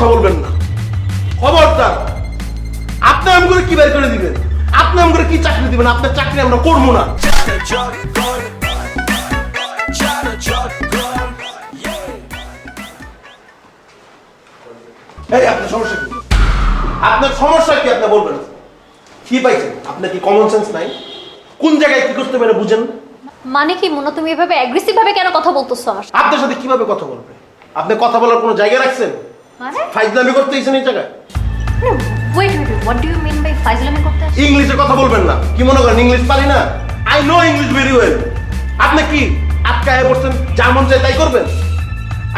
কথা বলবেন না। খবরদার আপনি আম করে কি বের করে দিবেন? আপনি আম করে কি চাকরি দিবেন? আপনার চাকরি আমরা করব না। এই আপনার সমস্যা কি? আপনার সমস্যা কি আপনি বলবেন? কি পাইছেন? আপনার কি কমন সেন্স নাই? কোন জায়গায় কি করতে পারে বুঝেন? মানে কি মোনা তুমি এভাবে অ্যাগ্রেসিভ ভাবে কেন কথা বলতেছো আমার সাথে? আপনার সাথে কীভাবে কথা বলবে? আপনি কথা বলার কোনো জায়গা রাখছেন? মানে? ফাইজলামি করতে এসেছেন এই জায়গায়? Wait wait what do you mean by ফাইজলামি করতে ইংলিশে কথা বলবেন না। কি মনে করেন ইংলিশ পারি না? I know English very well আপনি কি আটকায় পড়ছেন? যা মন চায় তাই করবেন?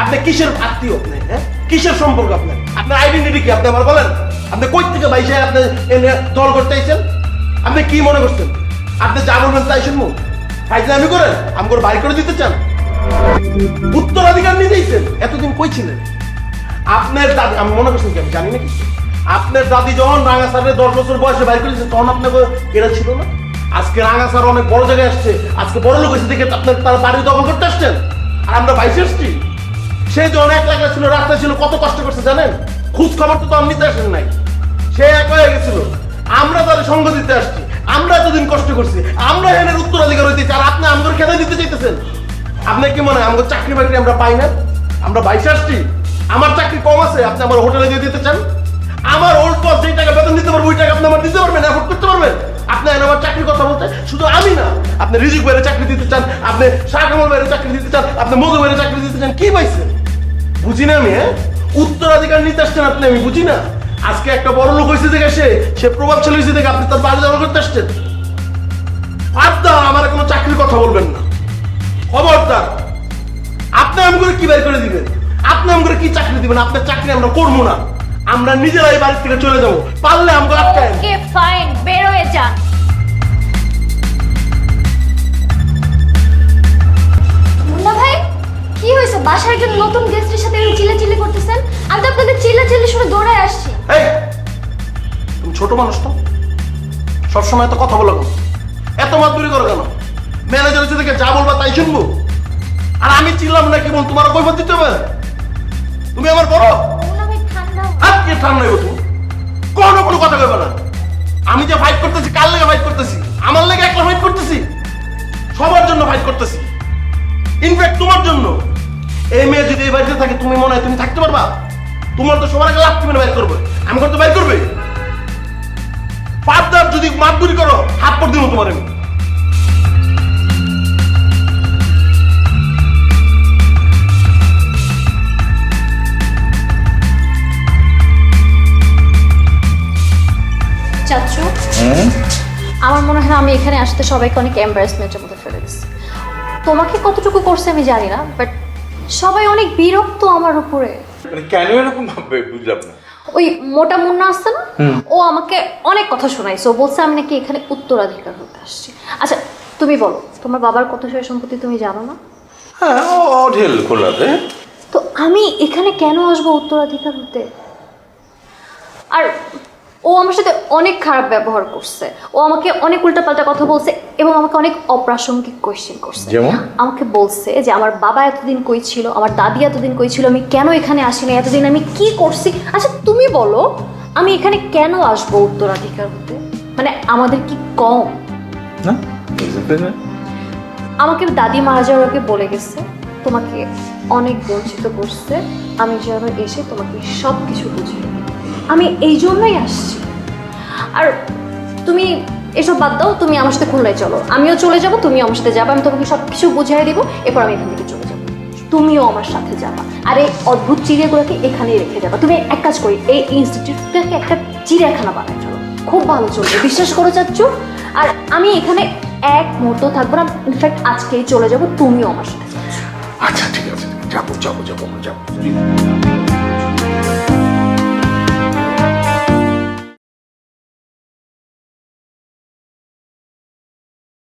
আপনি কিসের আত্মীয়? আপনি হ্যাঁ? কিসের সম্পর্ক আপনার? আপনার আইডেন্টিটি কি? আপনি আমার বলেন। আপনি কই থেকে বাইশে আপনি এনে দল করতে আইছেন আপনি কি মনে করছেন? আপনি যা বলবেন তাই শুনব। ফাইজলামি করেন আমাকে বাড়ি করে দিতে চান। উত্তরাধিকার নিয়ে দিয়েছেন এতদিন কই ছিলেন? আপনার দাদি, আমি মনে করছি আমি জানি না কিছু আপনার দাদি যখন রাঙা স্যারের দশ বছর বয়সে বাইর করেছে, তখন আপনাকে এরা ছিল না? আজকে রাঙা স্যার অনেক বড় জায়গায় আসছে, আজকে বড় লোক এসে দেখে আপনার তার বাড়ি দখল করতে আসছেন? আর আমরা বাইশে আসছি। সে যে অনেক লাগা ছিল, রাস্তায় ছিল, কত কষ্ট করছে জানেন? খোঁজ খবর তো আমি নিতে আসেন নাই। সে এক হয়ে গেছিল। আমরা তাদের সঙ্গ দিতে আসছি। আমরা এতদিন কষ্ট করছি। আমরা এনের উত্তরাধিকার হইতেছি, আর আপনি আমাদের খেতে দিতে চাইতেছেন। আপনি কি মনে হয়, আমাদের চাকরি বাকরি আমরা পাই না? আমরা বাইশে আসছি। আমার চাকরি কম আছে, আপনি আমার হোটেলে দিয়ে দিতে চান? আমার ওল্ড বস যেই টাকা বেতন দিতে পারব, ওই টাকা আপনি আমার দিতে পারবেন অ্যাফোর্ড করতে পারবেন? আপনি আমার চাকরির কথা বলতে, শুধু আমি না, আপনি রিজিক বাইরে চাকরি দিতে চান, আপনি শাহ কামাল বাইরে চাকরি দিতে চান, আপনি মধু বাইরে চাকরি দিতে চান, কি পাইছেন? বুঝি না আমি হ্যাঁ? উত্তরাধিকার নিতে আসছেন আপনি, আমি বুঝি না। আজকে একটা বড় লোক হয়েছে দেখে সে সে প্রভাবশালী হয়েছে দেখে আপনি তার বাড়ি দখল করতে আসছেন। আড্ডা আমার কোনো চাকরির কথা বলবেন না। খবরদার, আপনি আম করে কি বের করে দিবেন? আপনি আম কি চাকরি দিবেন? আপনার চাকরি আমরা করব না। আমরা নিজেরাই বাড়ি থেকে চলে যাব। পারলে আটকায় ওকে ফাইন বের হয়ে যান। মুন্না ভাই কি হয়েছে? বাসায় একজন নতুন গেস্টের সাথে এরকম চিল্লাচিল্লি করতেছেন? আমি তো আপনাদের চিল্লাচিল্লি শুনে দৌড়ায় আসছি। এই তুমি ছোট মানুষ তো? সবসময় তো কথা বলো এত মাতুরি করো কেন? ম্যানেজার হচ্ছে যা বলবা তাই শুনব? আর আমি চিনলাম না কি বল তোমার কৈফত দিতে হবে? তুমি আমার বড়? ভাই ঠান্ডা গো তুমি? কোনো কোনো কথা কইবে না। আমি যে ফাইট করতেছি কার লেগে ফাইট করতেছি? আমার লেগে একলা ফাইট করতেছি? সবার জন্য ফাইট করতেছি। ইনফ্যাক্ট তোমার জন্য। এই মেয়ে যদি এই বাড়িতে থাকে তুমি মনে হয় তুমি থাকতে পারবা? তোমার তো সবার আগে লাভ তুমি বাইর করবে। আমি করতে বাইর করবে। পাবদার যদি মাতবুরি করো হাত পর দিব তোমার আমি। চাচ্ছু? আমার মনে হয় আমি এখানে আসতে সবাইকে অনেক এম্বারাসমেন্টের মধ্যে ফেলে দিচ্ছি তোমাকে কতটুকু করছে আমি জানি না বাট সবাই অনেক বিরক্ত আমার উপরে। মানে কেন এরকম ভাববে বুঝলাম না? ওই মোটা মুন্না আসছে না ও আমাকে অনেক কথা শোনাইছে ও বলছে আমি নাকি এখানে উত্তরাধিকার হতে আসছি। আচ্ছা তুমি বলো তোমার বাবার কত সয় সম্পত্তি তুমি জানো না? হ্যাঁ ও অঢেল খোলাতে তো আমি এখানে কেন আসব উত্তরাধিকার হতে? আর ও আমার সাথে অনেক খারাপ ব্যবহার করছে। ও আমাকে অনেক উল্টাপাল্টা কথা বলছে এবং আমাকে অনেক অপ্রাসঙ্গিক কোয়েশ্চেন করছে। যেমন? আমাকে বলছে যে আমার বাবা এতদিন কই ছিল? আমার দাদি এতদিন কই ছিল? আমি কেন এখানে আসি না এতদিন আমি কি করছি? আচ্ছা তুমি বলো আমি এখানে কেন আসব উত্তরাধিকার হতে? মানে আমাদের কি কম? না আমাকে দাদি মারা যাওয়ার আগে বলে গেছে তোমাকে অনেক বঞ্চিত করছে। আমি যেন এসে তোমাকে সব কিছু বুঝিয়ে। আমি এই জন্যই আসছি। আর তুমি এসব বাদ দাও, তুমি আমার সাথে খুলনায় চলো। আমিও চলে যাব, তুমিও আমার সাথে যাবে, আমি তোমাকে সব কিছু বুঝিয়ে দিব, এরপর আমি এখান থেকে চলে যাব। তুমিও আমার সাথে যাবা। আর এই অদ্ভুত চিড়িয়াগুলোকে এখানেই রেখে যাবা। তুমি এক কাজ করি, এই ইনস্টিটিউটটাকে একটা চিড়িয়াখানা বানাই ফেলো খুব ভালো চলবে, বিশ্বাস করে যাচ্ছ আর আমি এখানে এক মুহূর্ত থাকব না ইনফ্যাক্ট আজকেই চলে যাব, তুমিও আমার সাথে আচ্ছা ঠিক আছে, যাব যাব যাব যাব।